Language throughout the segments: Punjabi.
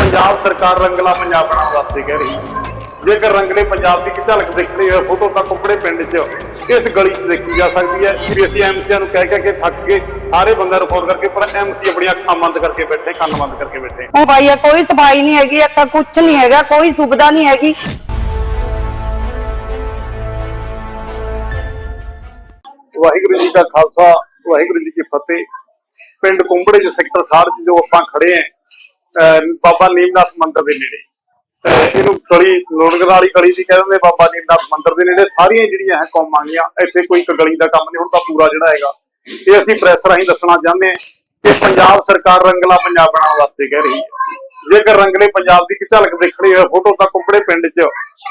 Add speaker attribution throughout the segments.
Speaker 1: ਪੰਜਾਬ ਸਰਕਾਰ ਰੰਗਲਾ ਪੰਜਾਬ ਬਣਾਉਣ ਵਾਸਤੇ ਕਹਿ ਰਹੀ ਹੈ। ਜੇਕਰ ਰੰਗਲੇ ਪੰਜਾਬ ਦੀ ਝਲਕ ਦੇਖਣੀ ਹੋਵੇ ਫੋਟੋ ਤਾਂ ਕੁੰਬੜੇ ਪਿੰਡ 'ਚ ਇਸ ਗਲੀ 'ਚ ਦੇਖੀ ਜਾ ਸਕਦੀ ਹੈ। ਵੀ ਅਸੀਂ ਐਮਸੀਆਂ ਨੂੰ ਕਹਿ ਕਹਿ ਕੇ ਥੱਕ ਗਏ ਸਾਰੇ ਬੰਦੇ ਰਿਪੋਰਟ ਕਰਕੇ ਪਰ ਐਮਸੀ ਆਪਣੀਆਂ ਅੱਖਾਂ ਬੰਦ ਕਰਕੇ ਬੈਠੇ ਕੰਨ ਬੰਦ ਕਰਕੇ ਬੈਠੇ।
Speaker 2: ਉਹ ਭਾਈ ਇਹ ਕੋਈ ਸਫ਼ਾਈ ਨਹੀਂ ਹੈਗੀ ਇੱਥੇ ਕੁਝ ਨਹੀਂ ਹੈਗਾ ਕੋਈ ਸੁਵਿਧਾ ਨਹੀਂ ਹੈਗੀ।
Speaker 1: ਵਾਹਿਗੁਰੂ ਜੀ ਦਾ ਖਾਲਸਾ ਵਾਹਿਗੁਰੂ ਜੀ ਕੀ ਫਤਿਹ। ਪਿੰਡ ਕੁੰਬੜੇ ਦੇ ਸੈਕਟਰ 60 ਚ ਜੋ ਆਪਾਂ ਖੜੇ ਆਂ ਬਾਬਾ ਨੀਮਨਾਥ ਮੰਦਿਰ ਦੇ ਨੇੜੇ। ਇਹਨੂੰ ਗਲੀ ਲੋੜਗੜ ਵਾਲੀ ਗਲੀ ਦੀ ਕਹਿੰਦੇ ਬਾਬਾ ਨੀਮਨਾਥ ਮੰਦਿਰ ਦੇ ਨੇੜੇ। ਸਾਰੀਆਂ ਜਿਹੜੀਆਂ ਹੈ ਕੌਮਾਂ ਗੀਆਂ ਇੱਥੇ ਕੋਈ ਇੱਕ ਗਲੀ ਦਾ ਕੰਮ ਨਹੀਂ, ਹੁਣ ਤਾਂ ਪੂਰਾ ਜਿਹੜਾ ਹੈਗਾ। ਇਹ ਅਸੀਂ ਪ੍ਰੈਸ ਰਾਹੀਂ ਦੱਸਣਾ ਚਾਹੁੰਦੇ ਹਾਂ ਕਿ ਪੰਜਾਬ ਸਰਕਾਰ ਰੰਗਲਾ ਪੰਜਾਬ ਬਣਾਉਣ ਵਾਸਤੇ ਕਹਿ ਰਹੀ ਹੈ। ਜੇਕਰ ਰੰਗਲੇ ਪੰਜਾਬ ਦੀ ਝਲਕ ਦੇਖਣੀ ਹੋਵੇ, ਫੋਟੋ ਤਾਂ ਕੁੰਬੜੇ ਪਿੰਡ 'ਚ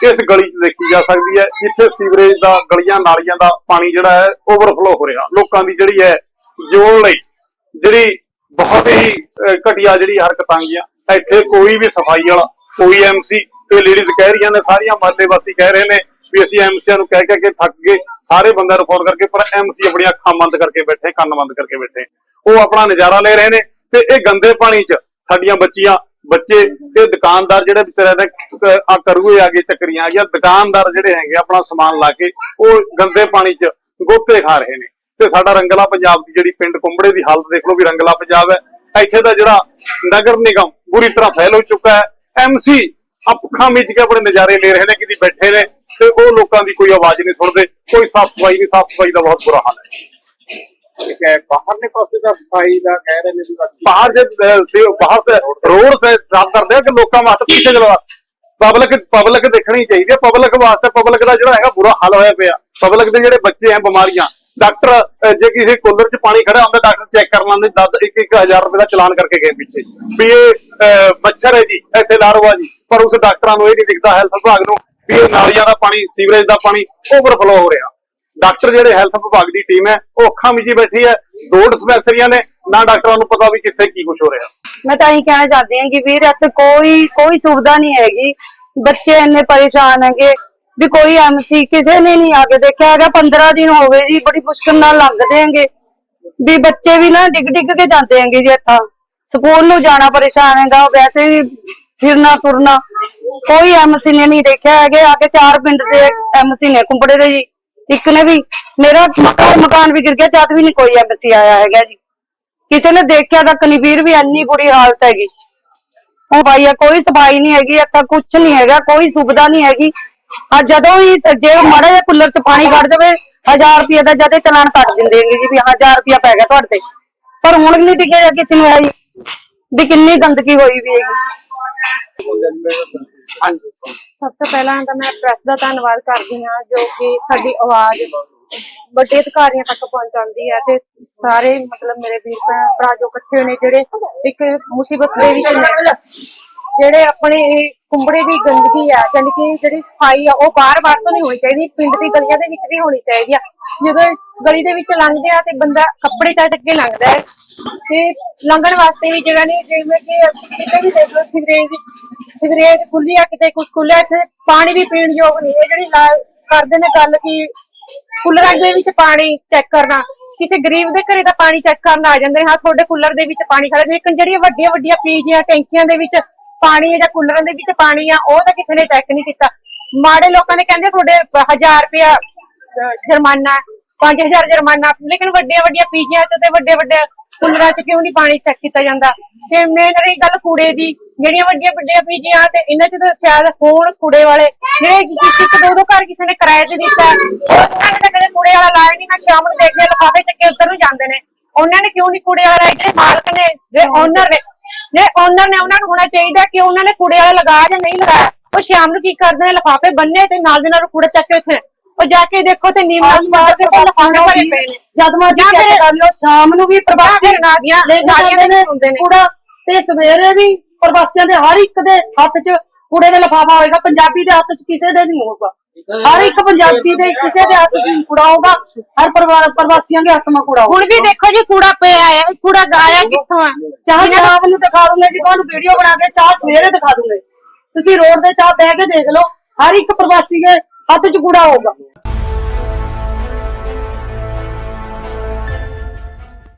Speaker 1: ਇਸ ਗਲੀ 'ਚ ਦੇਖੀ ਜਾ ਸਕਦੀ ਹੈ। ਜਿੱਥੇ ਸੀਵਰੇਜ ਦਾ, ਗਲੀਆਂ ਨਾਲੀਆਂ ਦਾ ਪਾਣੀ ਜਿਹੜਾ ਹੈ ਓਵਰਫਲੋ ਹੋ ਰਿਹਾ। ਲੋਕਾਂ ਦੀ ਜਿਹੜੀ ਹੈ, ਜੋੜ ਲਈ ਜਿਹੜੀ ਬਹੁਤ ਹੀ ਘਟੀਆ ਜਿਹੜੀ ਹਰਕਤਾਂ ਗਈਆਂ ਇੱਥੇ ਕੋਈ ਵੀ ਸਫ਼ਾਈ ਵਾਲਾ, ਕੋਈ ਐਮਸੀ ਇਹ ਲੇਡੀਜ਼ ਕਹਿ ਰਹੀਆਂ ਨੇ, ਸਾਰੀਆਂ ਮਹੱਲੇ ਵਾਸੀ ਕਹਿ ਰਹੇ ਨੇ ਵੀ ਅਸੀਂ ਐਮਸੀਆਂ ਨੂੰ ਕਹਿ ਕਹਿ ਕੇ ਥੱਕ ਗਏ, ਸਾਰੇ ਬੰਦਾ ਰਿਪੋਰਟ ਕਰਕੇ, ਪਰ ਐਮਸੀ ਆਪਣੀਆਂ ਅੱਖਾਂ ਬੰਦ ਕਰਕੇ ਬੈਠੇ, ਕੰਨ ਬੰਦ ਕਰਕੇ ਬੈਠੇ। ਉਹ ਆਪਣਾ ਨਜ਼ਾਰਾ ਲੈ ਰਹੇ ਨੇ ਤੇ ਇਹ ਗੰਦੇ ਪਾਣੀ 'ਚ ਸਾਡੀਆਂ ਬੱਚੀਆਂ, ਬੱਚੇ ਤੇ ਦੁਕਾਨਦਾਰ ਜਿਹੜੇ ਵਿਚਾਰੇ ਨੇ ਆ ਕਰੂਏ ਆ ਗਏ ਚੱਕਰੀਆਂ ਆ ਗਿਆ ਦੁਕਾਨਦਾਰ ਜਿਹੜੇ ਹੈਗੇ ਆਪਣਾ ਸਮਾਨ ਲਾ ਕੇ, ਉਹ ਗੰਦੇ ਪਾਣੀ 'ਚ ਗੋਤੇ ਖਾ ਰਹੇ ਨੇ। ਤੇ ਸਾਡਾ ਰੰਗਲਾ ਪੰਜਾਬ ਦੀ ਜਿਹੜੀ ਪਿੰਡ ਕੁੰਬੜੇ ਦੀ ਹਾਲਤ ਦੇਖ ਲਓ ਵੀ ਰੰਗਲਾ ਪੰਜਾਬ ਹੈ। ਇੱਥੇ ਦਾ ਜਿਹੜਾ ਨਗਰ ਨਿਗਮ ਬੁਰੀ ਤਰ੍ਹਾਂ ਫੈਲ ਹੋ ਚੁੱਕਾ ਹੈ। ਐਮਸੀ ਅੱਖਾਂ ਮੀਚ ਕੇ ਆਪਣੇ ਨਜ਼ਾਰੇ ਲੈ ਰਹੇ ਨੇ ਕਿਤੇ ਬੈਠੇ ਨੇ ਤੇ ਉਹ ਲੋਕਾਂ ਦੀ ਕੋਈ ਆਵਾਜ਼ ਨਹੀਂ ਸੁਣਦੇ ਕੋਈ ਸਾਫ਼ ਸਫ਼ਾਈ ਨਹੀਂ ਸਾਫ਼ ਸਫ਼ਾਈ ਦਾ ਬਹੁਤ ਬੁਰਾ ਹਾਲ ਹੈ।
Speaker 3: ਠੀਕ ਹੈ ਬਾਹਰਲੇ ਪਾਸੇ ਦਾ ਸਫ਼ਾਈ ਦਾ ਕਹਿ ਰਹੇ ਨੇ ਵੀ
Speaker 1: ਬਾਹਰ ਜੇ ਸੇ ਬਾਹਰ ਤੇ ਰੋਡ ਤੇ ਸਾਫ਼ ਕਰਦੇ ਆ ਕਿ ਲੋਕਾਂ ਵਾਸਤੇ ਪਿੱਛੇ ਜਲਵਾ ਪਬਲਿਕ ਪਬਲਿਕ ਦੇਖਣੀ ਚਾਹੀਦੀ ਹੈ। ਪਬਲਿਕ ਵਾਸਤੇ ਪਬਲਿਕ ਦਾ ਜਿਹੜਾ ਹੈਗਾ ਬੁਰਾ ਹਾਲ ਹੋਇਆ ਪਿਆ। ਪਬਲਿਕ ਦੇ ਜਿਹੜੇ ਬੱਚੇ ਆ ਬਿਮਾਰੀਆਂ ਡਾਕਟਰ ਜੇ ਕਿਸੇ ਕੂਲਰ 'ਚ ਪਾਣੀ ਖੜਾ ਹੁੰਦਾ, ਡਾਕਟਰ ਚੈੱਕ ਕਰ ਲੈਂਦੇ, ਦਸ ਇੱਕ ਇੱਕ ਰੁਪਏ ਦਾ ਚਲਾਨ ਕਰਕੇ ਗਏ ਪਿੱਛੇ। ਵੀ ਇਹ ਮੱਛਰ ਹੈ ਜੀ, ਇੱਥੇ ਲਾਰਵਾ ਜੀ। ਪਰ ਉਸ ਡਾਕਟਰਾਂ ਨੂੰ ਇਹ ਨਹੀਂ ਦਿਖਦਾ ਹੈਲਥ ਵਿਭਾਗ ਨੂੰ, ਵੀ ਇਹ ਨਾਲੀਆਂ ਦਾ ਪਾਣੀ, ਸੀਵਰੇਜ ਦਾ ਪਾਣੀ ਓਵਰਫਲੋ ਹੋ ਰਿਹਾ। ਡਾਕਟਰ ਜਿਹੜੇ ਹੈਲਥ ਵਿਭਾਗ ਦੀ ਟੀਮ ਹੈ, ਉਹ ਅੱਖਾਂ ਵਿੱਚ ਬੈਠੀ ਹੈ। ਦੋ ਡਿਸਪੈਂਸਰੀਆਂ ਨੇ, ਨਾ ਡਾਕਟਰਾਂ ਨੂੰ ਪਤਾ ਵੀ ਕਿੱਥੇ ਕੀ ਕੁਝ ਹੋ ਰਿਹਾ।
Speaker 2: ਮੈਂ ਤਾਂ ਇਹੀ ਕਹਿਣਾ ਚਾਹਦੀ ਹਾਂ ਕਿ ਵੀਰ, ਇੱਥੇ ਕੋਈ ਕੋਈ ਸੁਵਿਧਾ ਨਹੀਂ ਹੈਗੀ। ਬੱਚੇ ਇੰਨੇ ਪਰੇਸ਼ਾਨ ਹੈਗੇ। ਵੀ ਕੋਈ ਐਮਸੀ ਕਿਸੇ ਨੇ ਨਹੀਂ ਆ ਕੇ ਦੇਖਿਆ ਹੈਗਾ 15 ਦਿਨ ਹੋ ਗਏ ਜੀ, ਬੜੀ ਮੁਸ਼ਕਲ ਨਾਲ ਲੰਘਦੇ ਹੈਗੇ। ਵੀ ਬੱਚੇ ਵੀ ਨਾ ਡਿੱਗ ਡਿੱਗ ਕੇ ਜਾਂਦੇ ਹੈਗੇ ਜੀ ਇੱਥਾਂ। ਸਕੂਲ ਨੂੰ ਜਾਣਾ ਪਰੇਸ਼ਾਨ ਹੈਗਾ ਵੈਸੇ ਵੀ ਫਿਰਨਾ ਤੁਰਨਾ। ਕੋਈ ਐਮਸੀ ਨੇ ਨਹੀਂ ਦੇਖਿਆ ਹੈਗੇ, ਆ ਕੇ ਚਾਰ ਪਿੰਡ ਦੇ ਐਮਸੀ ਨੇ, ਕੁੰਬੜੇ ਦੇ ਜੀ। ਇੱਕ ਨੇ ਵੀ, ਮੇਰਾ ਮਕਾਨ ਵੀ ਗਿਰ ਗਿਆ, ਜਦ ਵੀ ਨਹੀਂ ਕੋਈ ਐਮਸੀ ਆਇਆ ਹੈਗਾ ਜੀ। ਕਿਸੇ ਨੇ ਦੇਖਿਆ ਤਾਂ ਕਨਵੀਰ ਵੀ ਇੰਨੀ ਬੁਰੀ ਹਾਲਤ ਹੈਗੀ। ਉਹ ਭਾਈ ਆ, ਕੋਈ ਸਫ਼ਾਈ ਨਹੀਂ ਹੈਗੀ, ਇੱਥੇ ਕੁਝ ਨਹੀਂ ਹੈਗਾ, ਕੋਈ ਸੁਵਿਧਾ ਨਹੀਂ ਹੈਗੀ। ਆ ਜਦੋਂ ਵੀ ਜੇ ਮਾੜਾ ਜਿਹਾ ਕੂਲਰ ਚ ਪਾਣੀ ਕੱਢ ਦੇਵੇ 1000 ਰੁਪਏ ਦਾ ਜਦੇ ਚਲਾਨ ਕੱਟ ਦਿੰਦੇ ਨੇ ਜੀ ਵੀ ਹਾਂ 1000 ਰੁਪਏ ਪੈ ਗਿਆ ਤੁਹਾਡੇ ਤੇ। ਪਰ ਹੁਣ ਨਹੀਂ ਦਿਖਿਆ ਕਿਸੇ ਨੂੰ ਆਈ ਵੀ ਕਿੰਨੀ ਗੰਦਗੀ ਹੋਈ ਵੀ ਹੈਗੀ।
Speaker 3: ਹਾਂਜੀ।
Speaker 4: ਸਭ ਤੋਂ ਪਹਿਲਾਂ ਤਾਂ ਮੈਂ ਪ੍ਰੈਸ ਦਾ ਧੰਨਵਾਦ ਕਰਦੀ ਹਾਂ ਜੋ ਕਿ ਸਾਡੀ ਆਵਾਜ਼ ਵੱਡੇ ਅਧਿਕਾਰੀਆਂ ਤੱਕ ਪਹੁੰਚਾਉਂਦੀ ਹੈ ਤੇ ਸਾਰੇ ਮਤਲਬ ਮੇਰੇ ਵੀਰ ਭੈਣ ਭਰਾ ਜੋ ਇਕੱਠੇ ਨੇ ਜਿਹੜੇ ਇੱਕ ਮੁਸੀਬਤ ਦੇ ਵਿੱਚ ਨੇ। ਜਿਹੜੇ ਆਪਣੇ ਕੁੰਬੜੇ ਦੀ ਗੰਦਗੀ ਆ ਯਾਨੀ ਕਿ ਜਿਹੜੀ ਸਫ਼ਾਈ ਆ, ਉਹ ਬਾਰ-ਬਾਰ ਤੋਂ ਨਹੀਂ ਹੋਣੀ ਚਾਹੀਦੀ, ਪਿੰਡ ਦੀ ਗਲੀਆਂ ਦੇ ਵਿੱਚ ਵੀ ਹੋਣੀ ਚਾਹੀਦੀ ਆ। ਜਦੋਂ ਗਲੀ ਦੇ ਵਿੱਚ ਲੰਘਦੇ ਆ ਤੇ ਬੰਦਾ ਕੱਪੜੇ ਚੱਟ ਕੇ ਲੰਘਦਾ ਹੈ। ਤੇ ਲੰਘਣ ਵਾਸਤੇ ਵੀ ਜਗ੍ਹਾ ਨਹੀਂ, ਜਿਵੇਂ ਕਿ ਕਿਤੇ ਵੀ ਦੇਖ ਲਓ, ਸਿਵਰੇਜ ਸਿਵਰੇਜ ਖੁੱਲੀ ਆ, ਕਿਤੇ ਕੁਛ ਖੁੱਲਿਆ ਇੱਥੇ ਪਾਣੀ ਵੀ ਪੀਣ ਯੋਗ ਨਹੀਂ ਇਹ ਜਿਹੜੀ ਲਾ- ਕਰਦੇ ਨੇ ਗੱਲ ਕਿ ਕੂਲਰਾਂ ਦੇ ਵਿੱਚ ਪਾਣੀ ਚੈੱਕ ਕਰਨਾ, ਕਿਸੇ ਗਰੀਬ ਦੇ ਘਰੇ ਦਾ ਪਾਣੀ ਚੈੱਕ ਕਰਨ ਆ ਜਾਂਦੇ ਨੇ, ਹਾਂ, ਤੁਹਾਡੇ ਕੂਲਰ ਦੇ ਵਿੱਚ ਪਾਣੀ ਖੜਾ ਲੇਕਿਨ ਜਿਹੜੀਆਂ ਵੱਡੀਆਂ ਵੱਡੀਆਂ ਪੀਜੀਆਂ, ਟੈਂਕੀਆਂ ਦੇ ਵਿੱਚ ਪਾਣੀ ਹੈ ਜਾਂ ਕੂਲਰਾਂ ਦੇ ਵਿੱਚ ਪਾਣੀ ਆ, ਉਹ ਤਾਂ ਕਿਸੇ ਨੇ ਚੈੱਕ ਨਹੀਂ ਕੀਤਾ। ਮਾੜੇ ਲੋਕਾਂ ਦੇ ਕਹਿੰਦੇ ਤੁਹਾਡੇ 1000 ਰੁਪਇਆ ਜੁਰਮਾਨਾ 5000 ਜੁਰਮਾਨਾ ਲੇਕਿਨ ਵੱਡੀਆਂ ਵੱਡੀਆਂ ਪੀਜੀਆਂ ਚ ਤੇ ਵੱਡੇ ਵੱਡੇ ਕੂਲਰਾਂ ਚ ਕਿਉਂ ਨਹੀਂ ਪਾਣੀ ਚੈੱਕ ਕੀਤਾ ਜਾਂਦਾ? ਤੇ ਮੇਨ ਰਹੀ ਗੱਲ ਕੂੜੇ ਦੀ, ਜਿਹੜੀਆਂ ਵੱਡੀਆਂ ਵੱਡੀਆਂ ਪੀਜੀਆਂ ਤੇ ਇਹਨਾਂ ਚ ਤਾਂ ਸ਼ਾਇਦ ਹੋਣ ਕੂੜੇ ਵਾਲੇ, ਜਿਹੜੇ ਕਿਸੇ ਇੱਕ ਦੋ ਦੋ ਘਰ ਕਿਸੇ ਨੇ ਕਿਰਾਏ ਤੇ ਦਿੱਤਾ। ਉਹਨਾਂ ਨੇ ਤਾਂ ਕਦੇ ਕੂੜੇ ਵਾਲਾ ਲਾਇਆ ਨਹੀਂ ਮੈਂ ਸ਼ਾਮ ਨੂੰ ਦੇਖਿਆ, ਲਿਫਾਫੇ ਚੱਕੇ ਉੱਧਰ ਨੂੰ ਜਾਂਦੇ ਨੇ। ਉਹਨਾਂ ਨੇ ਕਿਉਂ ਨਹੀਂ ਕੂੜੇ ਵਾਲਾ ਲਾਇਆ? ਜਿਹੜੇ ਮਾਲਕ ਨੇ, ਜਿਹੜੇ ਓਨਰ ਨੇ ਜਿਹੜੇ ਓਨਰ ਨੇ ਉਹਨਾਂ ਨੂੰ ਹੋਣਾ ਚਾਹੀਦਾ ਕਿ ਉਹਨਾਂ ਨੇ ਕੂੜੇ ਵਾਲਾ ਲਗਾਇਆ ਜਾਂ ਨਹੀਂ ਲਗਾਇਆ। ਉਹ ਸ਼ਾਮ ਨੂੰ ਕੀ ਕਰਦੇ ਨੇ ਲਿਫਾਫੇ ਬੰਨੇ ਤੇ ਨਾਲ ਦੇ ਨਾਲ ਕੂੜਾ ਚੱਕ ਕੇ ਉੱਥੇ ਉਹ ਜਾ ਕੇ ਦੇਖੋ ਤੇ ਨੀਮ ਨਾਲ ਮਾਰ ਦੇ ਕੋਲ ਲਿਫਾਫੇ ਭਰੇ ਪਏ ਨੇ।
Speaker 2: ਜਦ ਮਰਜ਼ੀ ਚੈੱਕ ਕਰ ਲਿਓ ਸ਼ਾਮ ਨੂੰ ਵੀ ਪ੍ਰਵਾਸੀ
Speaker 4: ਨਾਲੀਆਂ-
Speaker 2: ਲੈ
Speaker 4: ਨਾਲੀਆਂ
Speaker 2: ਜਾਂਦੇ
Speaker 4: ਦੇ ਹੁੰਦੇ ਨੇ।
Speaker 2: ਕੂੜਾ ਤੇ ਸਵੇਰੇ ਵੀ ਪ੍ਰਵਾਸੀਆਂ ਦੇ ਹਰ ਇੱਕ ਦੇ ਹੱਥ 'ਚ ਕੂੜੇ ਦਾ ਲਿਫਾਫਾ ਹੋਏਗਾ ਪੰਜਾਬੀ ਦੇ ਹੱਥ 'ਚ ਕਿਸੇ ਦੇ ਨਹੀਂ ਹੋਊਗਾ। ਹਰ ਇੱਕ ਪੰਜਾਬੀ ਦੇ ਕਿਸੇ ਦੇ ਹੱਥ 'ਚ ਕੂੜਾ ਹੋਊਗਾ ਹਰ ਪਰਿਵਾਰ ਪ੍ਰਵਾਸੀਆਂ ਦੇ ਹੱਥ 'ਚ ਕੂੜਾ ਹੋਊਗਾ।
Speaker 4: ਹੁਣ ਵੀ ਦੇਖੋ ਜੀ ਕੂੜਾ ਪਿਆ ਹੈ ਇਹ ਕੂੜਾ ਗਾਇਆ ਕਿੱਥੋਂ ਆ?
Speaker 2: ਚਾਹ ਸ਼ਾਮ ਨੂੰ ਦਿਖਾ ਦੂੰਗੇ ਜੀ ਤੁਹਾਨੂੰ ਵੀਡੀਓ ਬਣਾ ਕੇ ਚਾਹ ਸਵੇਰੇ ਦਿਖਾ ਦੂੰਗੇ। ਤੁਸੀਂ ਰੋਡ ਤੇ ਚਾਹ ਬਹਿ ਕੇ ਦੇਖ ਲਓ ਹਰ ਇੱਕ ਪ੍ਰਵਾਸੀ ਦੇ ਹੱਥ 'ਚ ਕੂੜਾ ਹੋਊਗਾ।